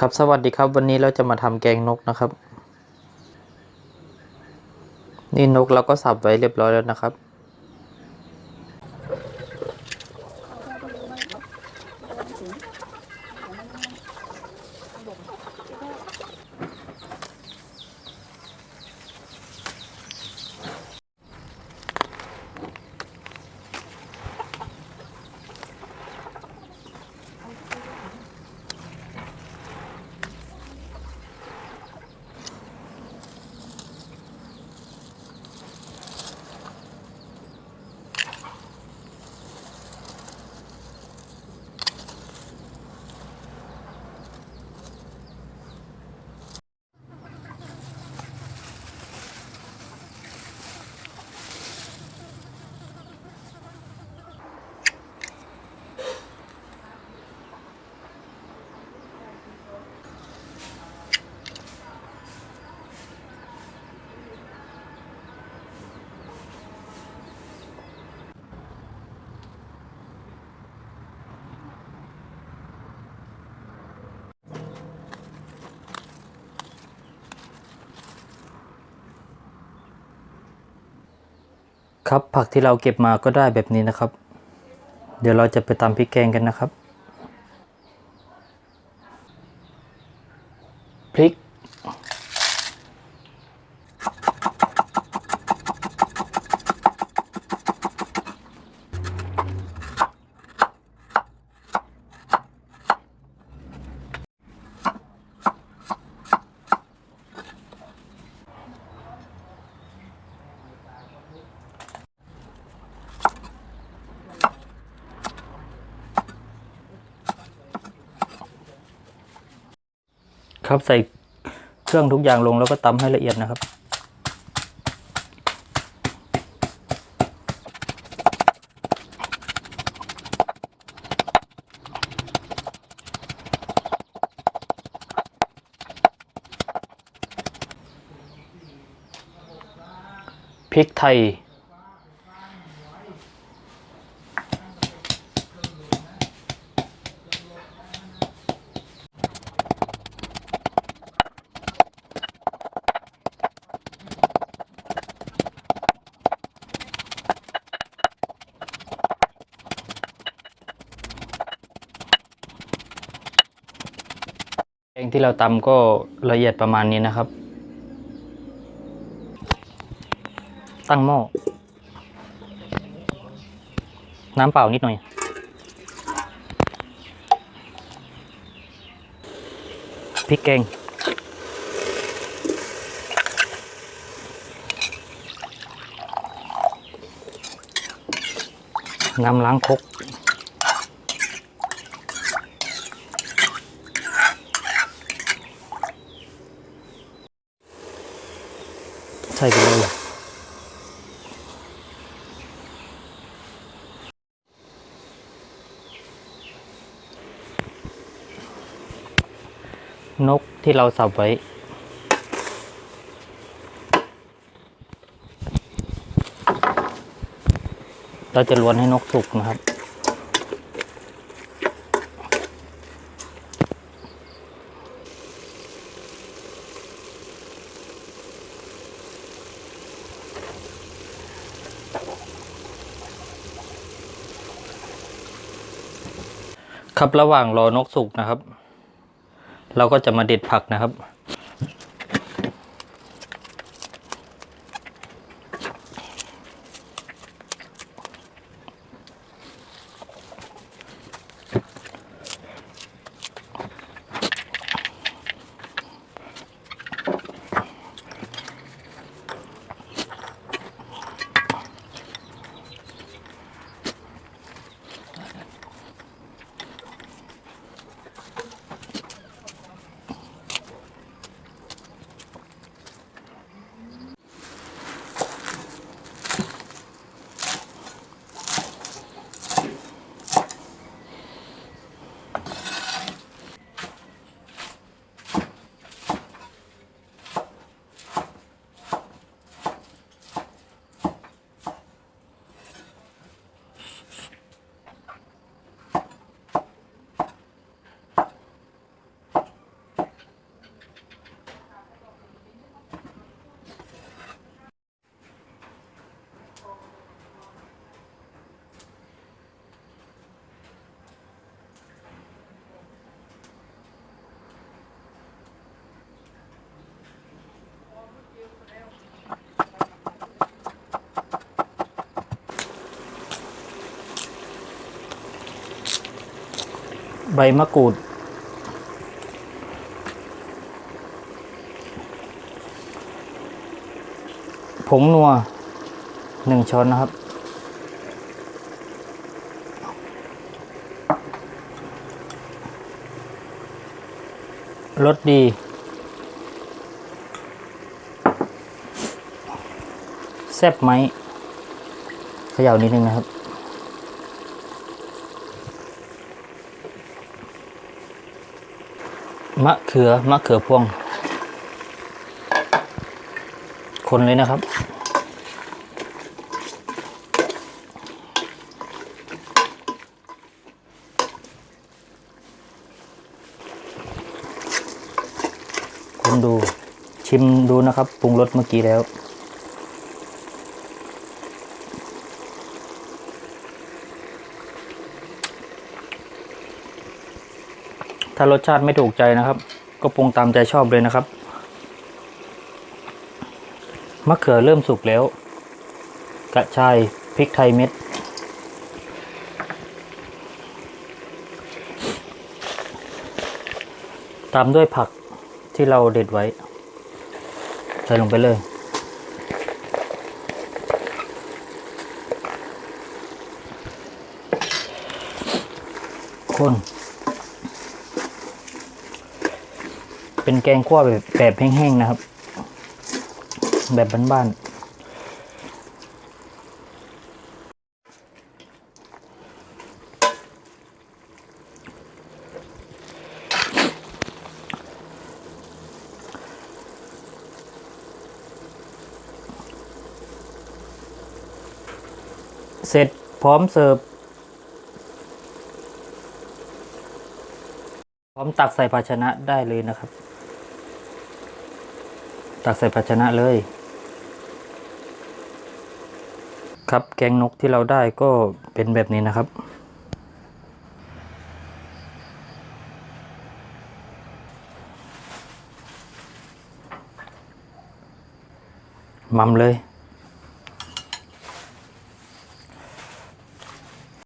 ครับสวัสดีครับวันนี้เราจะมาทำแกงนกนะครับ นี่นกเราก็สับไว้เรียบร้อยแล้วนะครับ ครับผักที่เราเก็บมาก็ได้แบบนี้นะครับ เดี๋ยวเราจะไปตำพริกแกงกันนะครับ ครับใส่เครื่องทุกอย่างลงแล้วก็ตำให้ละเอียดนะครับ พริกไทย ที่เราตำก็ละเอียดประมาณนี้นะครับ ตั้งหม้อ น้ำเปล่านิดหน่อย พริกแกง น้ำล้างครก ใส่ไปเลยนกที่เราสับไว้ เราจะล้วนให้นกสุกนะครับ ครับระหว่างรอนกสุกนะครับ เราก็จะมาเด็ดผักนะครับ ใบมะกรูด ผงนัวหนึ่งช้อนนะครับ รสดีแซ่บไหมเขย่านิดนึงนะครับ มะเขือมะเขือพวง คนเลยนะครับ คนดูชิมดูนะครับปรุงรสเมื่อกี้แล้ว ถ้ารสชาติไม่ถูกใจนะครับ ก็ปรุงตามใจชอบเลยนะครับ มะเขือเริ่มสุกแล้ว กระชายพริกไทยเม็ด ตามด้วยผักที่เราเด็ดไว้ ใส่ลงไปเลยคน เป็นแกงคั่วแบบแบบแห้งๆนะครับ แบบบ้านๆ เสร็จพร้อมเสิร์ฟพร้อมตักใส่ภาชนะได้เลยนะครับ ตักใส่ภาชนะเลย ครับแกงนกที่เราได้ก็เป็นแบบนี้นะครับ มัมเลย